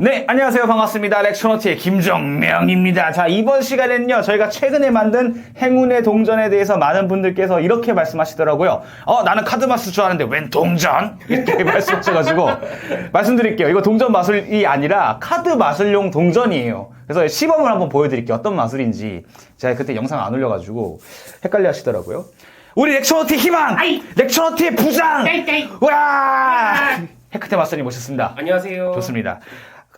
네, 안녕하세요. 반갑습니다. 렉처너트의 김정명입니다. 자, 이번 시간에는요, 저희가 최근에 만든 행운의 동전에 대해서 많은 분들께서 이렇게 말씀하시더라고요. 어, 나는 카드 마술 줄 아는데 웬 동전? 이렇게 말씀하셔가지고, 말씀드릴게요. 이거 동전 마술이 아니라 카드 마술용 동전이에요. 그래서 시범을 한번 보여드릴게요. 어떤 마술인지. 제가 그때 영상 안 올려가지고, 헷갈려 하시더라고요. 우리 렉처너트의 희망! 아이! 렉처너트의 부장! 와! 헤크테 마술님 모셨습니다. 안녕하세요. 좋습니다.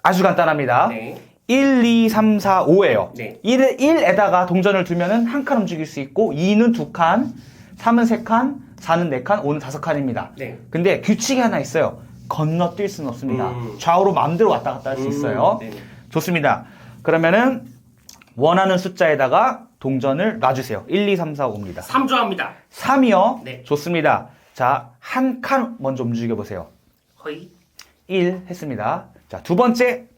아주 간단합니다. 네. 1, 2, 3, 4, 5예요. 네. 1, 1에다가 동전을 두면은 한 칸 움직일 수 있고 2는 두 칸, 3은 세 칸, 4는 네 칸, 5는 다섯 칸입니다. 네. 근데 규칙이 하나 있어요. 건너뛸 수는 없습니다. 음. 좌우로 마음대로 왔다 갔다 할수 음, 있어요. 네. 좋습니다. 그러면은 원하는 숫자에다가 동전을 놔주세요. 1, 2, 3, 4, 5입니다. 3조합니다. 3이요? 네. 좋습니다. 자, 한 칸 먼저 움직여 보세요. 허이, 1 했습니다. 자, 두 번째.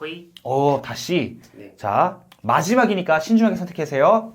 허이, 오, 다시. 네. 자, 마지막이니까 신중하게 선택하세요.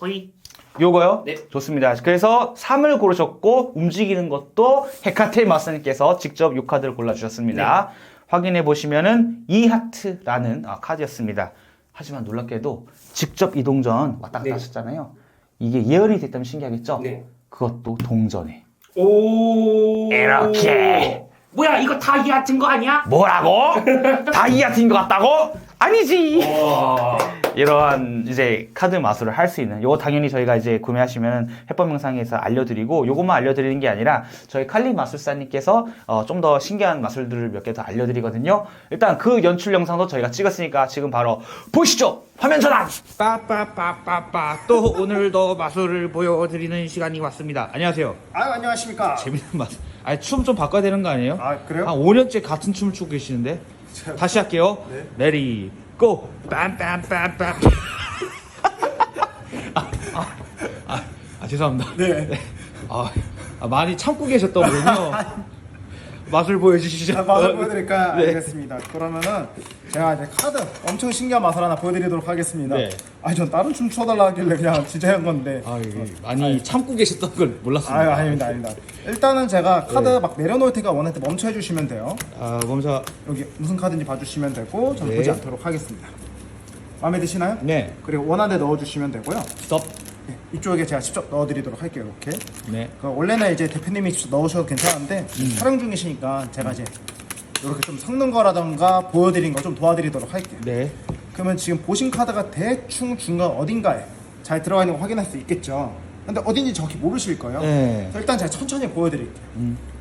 허이. 요거요? 네. 좋습니다. 그래서 3을 고르셨고, 움직이는 것도 헤카테 마스님께서 직접 요 카드를 골라주셨습니다. 확인해 보시면은 이 하트라는 아, 카드였습니다. 하지만 놀랍게도 직접 이 동 전 왔다 갔다 네. 하셨잖아요. 이게 예언이 됐다면 신기하겠죠? 네. 그것도 동전에. 오. 이렇게. 뭐야, 이거 다 이 같은 거 아니야? 뭐라고? 다이아트인 것 같다고? 아니지. 와. 이러한 이제 카드 마술을 할 수 있는 요거 당연히 저희가 이제 구매하시면 해법 영상에서 알려드리고 요것만 알려드리는 게 아니라 저희 칼리 마술사님께서 어, 좀 더 신기한 마술들을 몇 개 더 알려드리거든요. 일단 그 연출 영상도 저희가 찍었으니까 지금 바로 보시죠. 화면 전환. 빠빠빠빠빠 또 오늘도 마술을 보여드리는 시간이 왔습니다. 안녕하세요. 아유 안녕하십니까. 재밌는 마술. 아니 춤 좀 바꿔야 되는 거 아니에요? 아 그래요? 한 5년째 같은 춤을 추고 계시는데 다시 할게요 네. 레디 고 빰빰빰빰 아, 아, 아, 아, 죄송합니다 네. 아, 아, 많이 참고 계셨더군요 맛을 보여주시죠 자, 마술 보여드릴까? 네. 알겠습니다. 그러면은 제가 이제 카드 엄청 신기한 마술 하나 보여드리도록 하겠습니다. 네. 아니 전 다른 춤 춰달라 하길래 그냥 진짜 한 건데. 아, 이게 많이 참고 계셨던 걸 몰랐습니다 아유 아닙니다 아닙니다. 일단은 제가 카드 네. 막 내려놓을 테니까 때 멈춰 해주시면 돼요. 아 멈춰 여기 무슨 카드인지 봐주시면 되고 저는 네. 보지 않도록 하겠습니다. 마음에 드시나요? 네 그리고 데 넣어주시면 되고요. 스톱 네, 이쪽에 제가 직접 넣어드리도록 할게요. 이렇게. 네 그 원래는 이제 대표님이 직접 넣으셔도 괜찮은데 지금 촬영 중이시니까 제가 이제 이렇게 좀 섞는 거라던가 보여드린 거 좀 도와드리도록 할게요. 네. 그러면 지금 보신 카드가 대충 중간 어딘가에 잘 들어가 있는 거 확인할 수 있겠죠. 근데 어딘지 정확히 모르실 거예요. 네. 그래서 일단 제가 천천히 보여드릴게요.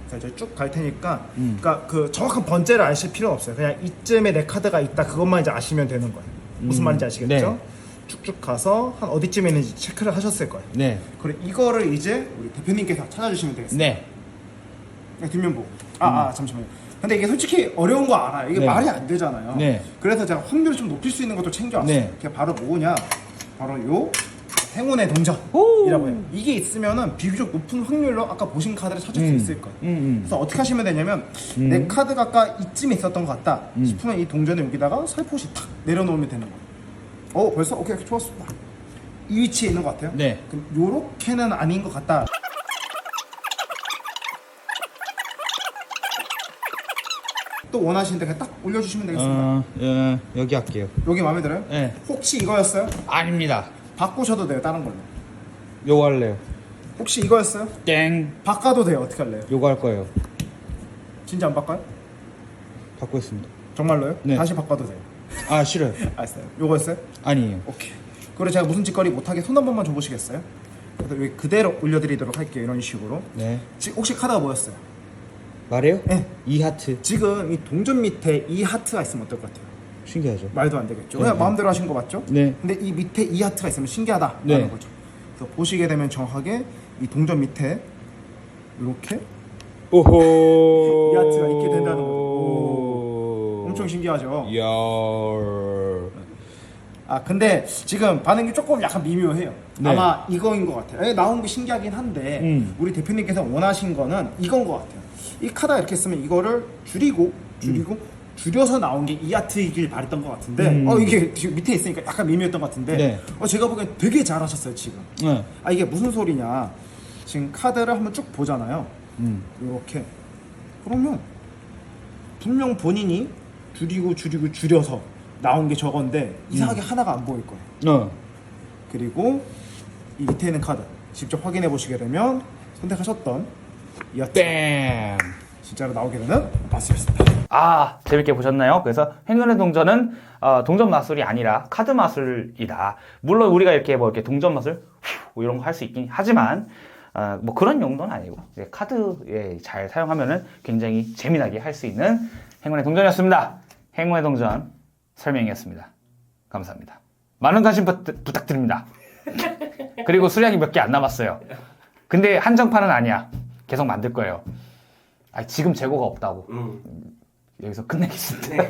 그래서 이제 쭉갈 테니까, 음. 그러니까 그 정확한 번째를 아실 필요는 없어요. 그냥 이쯤에 내 카드가 있다 그것만 이제 아시면 되는 거예요. 무슨 음. 말인지 아시겠죠? 네. 쭉쭉 가서 한 어디쯤에 있는지 체크를 하셨을 거예요. 네. 그리고 이거를 이제 우리 대표님께서 찾아주시면 되겠습니다. 네. 그냥 뒷면 보고. 아, 아, 잠시만요. 근데 이게 솔직히 어려운 거 알아요. 이게 네. 말이 안 되잖아요. 네. 그래서 제가 확률을 좀 높일 수 있는 것도 챙겨왔어요. 네. 그게 바로 뭐냐? 바로 요 행운의 동전이라고 해요. 이게 있으면은 비교적 높은 확률로 아까 보신 카드를 찾을 음. 수 있을 거예요. 음, 음. 그래서 어떻게 하시면 되냐면 내 카드가 아까 이쯤에 있었던 것 같다 음. 싶으면 이 동전을 여기다가 살포시 탁 내려놓으면 되는 거예요. 어, 벌써 오케이 좋았습니다. 이 위치에 있는 것 같아요. 네. 그럼 요렇게는 아닌 것 같다. 또 원하시는데 그냥 딱 올려주시면 되겠습니다. 어, 어, 여기 할게요 여기 마음에 들어요? 네. 혹시 이거였어요? 아닙니다 바꾸셔도 돼요, 다른 걸로. 요거 할래요 혹시 이거였어요? 땡 바꿔도 돼요, 어떻게 할래요? 요거 할 거예요 진짜 안 바꿔요? 바꾸겠습니다 정말로요? 네. 다시 바꿔도 돼요. 아 싫어요 알았어요. 요거였어요? 아니에요 오케이. 그리고 제가 무슨 짓거리 못하게 손 한 번만 줘보시겠어요? 그래서 여기 그대로 올려드리도록 할게요, 이런 식으로. 네 지- 혹시 카드가 뭐였어요? 말해요? 네. 이 하트 지금 이 동전 밑에 이 하트가 있으면 어떨 것 같아요? 신기하죠 말도 안 되겠죠. 네, 그냥 네. 마음대로 하신 거 맞죠? 네. 근데 이 밑에 이 하트가 있으면 신기하다라는 네. 거죠. 그래서 보시게 되면 정확하게 이 동전 밑에 이렇게 오호 이 하트가 있게 된다는 거죠. 오. 엄청 신기하죠. 이야 아 근데 지금 반응이 조금 약간 미묘해요. 네. 아마 이거인 것 같아요. 예, 나온 게 신기하긴 한데 음. 우리 대표님께서 원하신 거는 이건 것 같아요. 이 카드 이렇게 쓰면 이거를 줄이고 줄이고 줄여서 나온 게 이 아트이길 바랬던 것 같은데 음. 어 이게 지금 밑에 있으니까 약간 미묘했던 것 같은데 네. 어, 제가 보기엔 되게 잘하셨어요 지금. 네. 아 이게 무슨 소리냐? 지금 카드를 한번 쭉 보잖아요. 음. 이렇게 그러면 분명 본인이 줄이고 줄이고 줄여서 나온 게 저건데 이상하게 하나가 안 보일 거예요. 어. 그리고 이 밑에 있는 카드 직접 확인해 보시게 되면 선택하셨던 이 아트 땡. 진짜로 나오게 되는 마술이었습니다. 아, 재밌게 보셨나요? 그래서 행운의 동전은 어, 동전 마술이 아니라 카드 마술이다. 물론 우리가 이렇게 뭐 이렇게 동전 마술 휘, 뭐 이런 거 할 수 있긴 하지만 어, 뭐 그런 용도는 아니고 카드에 잘 사용하면은 굉장히 재미나게 할 수 있는 행운의 동전이었습니다. 행운의 동전 설명이었습니다. 감사합니다. 많은 관심 부, 부탁드립니다. 그리고 수량이 몇 개 안 남았어요. 근데 한정판은 아니야. 계속 만들 거예요. 아, 지금 재고가 없다고. 음. 여기서 끝내겠습니다.